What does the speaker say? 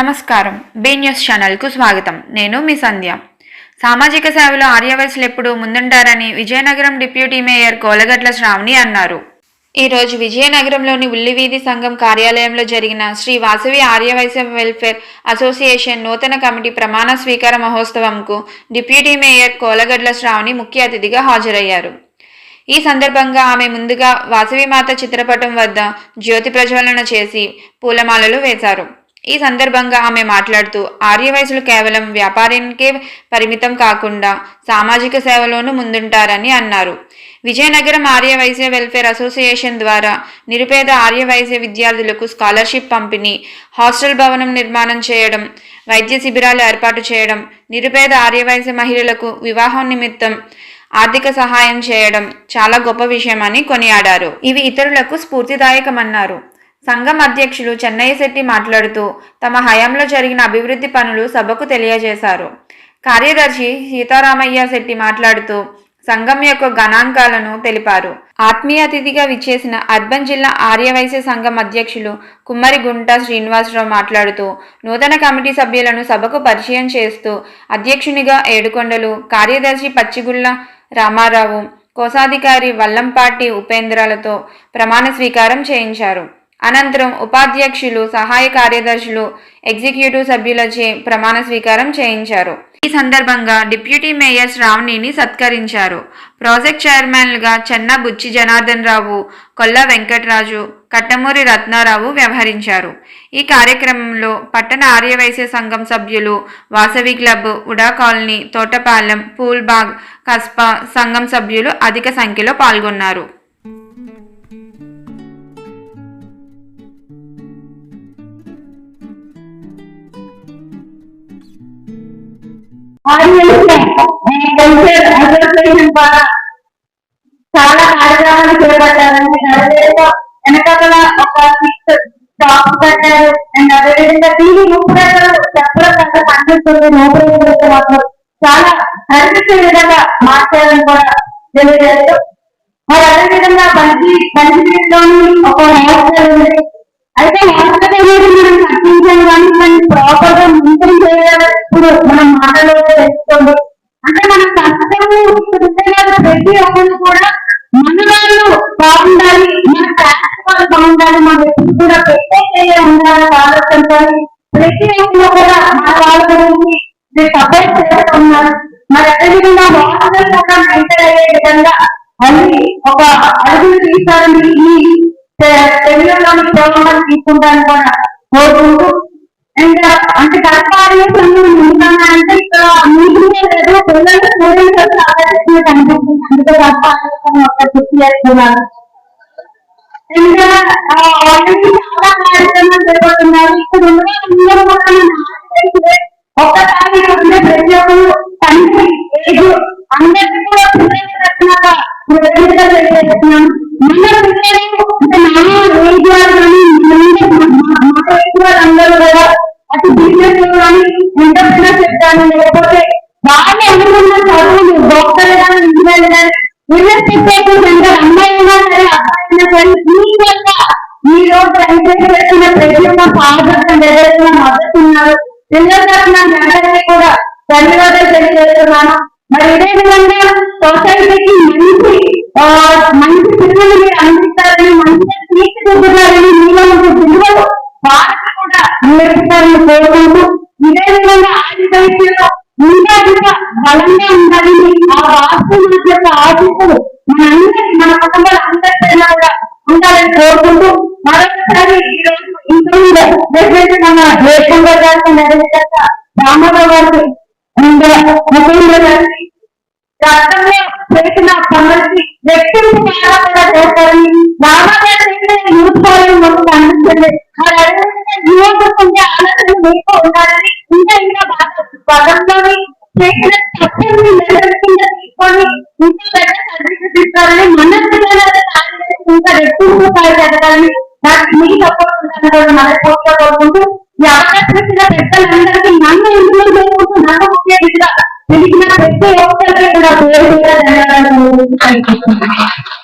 నమస్కారం. Be news ఛానల్కు స్వాగతం. నేను మీ సంధ్య. సామాజిక సేవలో ఆర్యవయసులు ఎప్పుడూ ముందుంటారని విజయనగరం డిప్యూటీ మేయర్ కోలగట్ల శ్రావణి అన్నారు. ఈరోజు విజయనగరంలోని ఉల్లివీధి సంఘం కార్యాలయంలో జరిగిన శ్రీ వాసవి ఆర్యవైశ్య వెల్ఫేర్ అసోసియేషన్ నూతన కమిటీ ప్రమాణ స్వీకార మహోత్సవంకు డిప్యూటీ మేయర్ కోలగడ్ల శ్రావణి ముఖ్య అతిథిగా హాజరయ్యారు. ఈ సందర్భంగా ఆమె ముందుగా వాసవిమాత చిత్రపటం వద్ద జ్యోతి ప్రజ్వలన చేసి పూలమాలలు వేశారు. ఈ సందర్భంగా ఆమె మాట్లాడుతూ ఆర్యవయసులు కేవలం వ్యాపారానికే పరిమితం కాకుండా సామాజిక సేవలోనూ ముందుంటారని అన్నారు. విజయనగరం ఆర్యవైశ్య వెల్ఫేర్ అసోసియేషన్ ద్వారా నిరుపేద ఆర్యవైశ్య విద్యార్థులకు స్కాలర్షిప్ పంపిణీ హాస్టల్ భవనం నిర్మాణం చేయడం వైద్య శిబిరాలు ఏర్పాటు చేయడం నిరుపేద ఆర్యవైశ్య మహిళలకు వివాహం నిమిత్తం ఆర్థిక సహాయం చేయడం చాలా గొప్ప విషయమని కొనియాడారు. ఇవి ఇతరులకు స్ఫూర్తిదాయకమన్నారు. సంఘం అధ్యక్షులు చెన్నయ్య శెట్టి మాట్లాడుతూ తమ హయాంలో జరిగిన అభివృద్ధి పనులు సభకు తెలియజేశారు. కార్యదర్శి సీతారామయ్య శెట్టి మాట్లాడుతూ సంఘం యొక్క గణాంకాలను తెలిపారు. ఆత్మీయ అతిథిగా విచ్చేసిన అర్బన్ జిల్లా ఆర్యవైశ్య సంఘం అధ్యక్షులు కుమ్మరి గుంట శ్రీనివాసరావు మాట్లాడుతూ నూతన కమిటీ సభ్యులను సభకు పరిచయం చేస్తూ అధ్యక్షునిగా ఏడుకొండలు కార్యదర్శి పచ్చిగుళ్ళ రామారావు కోశాధికారి వల్లంపాటి ఉపేంద్రాలతో ప్రమాణ స్వీకారం చేయించారు. అనంతరం ఉపాధ్యక్షులు సహాయ కార్యదర్శులు ఎగ్జిక్యూటివ్ సభ్యులచే ప్రమాణ స్వీకారం చేయించారు. ఈ సందర్భంగా డిప్యూటీ మేయర్ శ్రావణిని సత్కరించారు. ప్రాజెక్ట్ చైర్మన్లుగా చెన్న బుచ్చి జనార్దన్ రావు కొల్ల వెంకటరాజు కట్టమూరి రత్నారావు వ్యవహరించారు. ఈ కార్యక్రమంలో పట్టణ ఆర్యవైశ్య సంఘం సభ్యులు Vasavi club UDA colony Thotapalem Phoolbagh Kaspa సంఘం సభ్యులు అధిక సంఖ్యలో పాల్గొన్నారు. వెల్ఫేర్ అసోసియేషన్ ద్వారా చాలా కార్యక్రమాలు చేపట్టారండి అదేవిధంగా వెనకాల ఒక సిక్స్ డాక్స్ కట్టారు అండ్ అదేవిధంగా టీవీ ముప్పై చెప్పడం కంటే కనిపిస్తుంది నోబెల్ మాత్రం చాలా కనిపించే విధంగా మార్చాలని కూడా తెలియజేస్తూ మరి అదేవిధంగా మంచి మంచిలోని ఒక హాస్టల్ ఉంది అయితే హాస్టల్ అనేది మనం కట్టించాం కానీ మనం ప్రాపర్గా మెయింటైన్ చేయాలి. ఇప్పుడు మనం మాటలో తెలుసుకోండి అంటే మన కష్టము కృతజ్ఞతలు ప్రతి ఒక్కరు కూడా మన వాళ్ళు బాగుండాలి మన ఫ్యాక్స్ వాళ్ళు బాగుండాలి మన వ్యక్తి కూడా పెట్టే ఉండాలి ఆలోచించాలి. ప్రతి ఒక్కరు కూడా మన వాళ్ళ గురించి సపోర్ట్ చేస్తున్నారు మరి అదేవిధంగా వాటర్ కూడా మెయింటైన్ అయ్యే విధంగా అన్ని ఒక అడుగులు తీసారని ఈ తెలుగులోని ప్రోగ్రామ్ తీసుకుంటాను కూడా కోరుకుంటూ. అండ్ అంటే గర్భాలు లేదు. పిల్లలు స్టూడెంట్స్ ఆలోచించి కనిపిస్తుంది అందుకే గర్భాలు ఒక గుర్తు చేస్తున్నాను ఇంకా ఆల్రెడీ చాలా కార్యక్రమాలు జరుగుతున్నారు ఇక్కడ అందరూ కూడా ఒక్కసారి ఉండే ప్రతి ఒక్కరు తండ్రి అందరికీ కూడా తెలియజేస్తున్నాం మన ఏజ్ కానీ ఏజ్ వాళ్ళందరూ కూడా అటు బిజినెస్ కానీ లేకపోతే బాగా అనుకున్న చదువులు డాక్టర్ ఇంజనీర్ యూనివర్సిటీ అమ్మాయి అయినా సరే అబ్బాయి సరే ఈ రోజు ఎంకరేజ్ చేస్తున్న ప్రతి ఒక్క ఫాదర్ ఎవరైనా మద్దతు ఉన్నారు. పిల్లల తరఫున అందరికీ కూడా ధన్యవాదాలు తెలియజేస్తున్నాను. మరి ఇదే విధంగా సొసైటీకి మంచి మంచి పిల్లలు మీరు అందిస్తారని తీర్చిదిద్దుతారని మీలో ఉన్న విలువలు వారికి కూడా నేర్పుతారని కోరుకుంటూ బలంగా ఉండాలని ఆ వాస్తవం యొక్క ఆశిస్తులు మనందరి మన కుటుంబాలు అందరిపైన కూడా ఉండాలని కోరుకుంటూ మరొకసారి ఈ రోజు ఇంట్లో మన రేషంగా గారికి రామారావు గారికి ముఖ్యంగా గారికి చేసిన పనులకి కూడా చేస్తారని రామారావు మనకు ఆలోచన మీకు ఉండాలని ఇంకా ఇంకా చేసిన సపోర్ట్ ఉండాలని కూడా మనస్ఫూర్తిగా కోరుకుంటూ ఈ అవకాశం ఇచ్చిన పెద్దలందరికీ నన్ను ఇంక్లూడ్ చేసుకుంటూ నన్ను ముఖ్య తెలిసిన ప్రతి ఒక్కరికి కూడా పేరు కూడా ధన్యవాదాలు.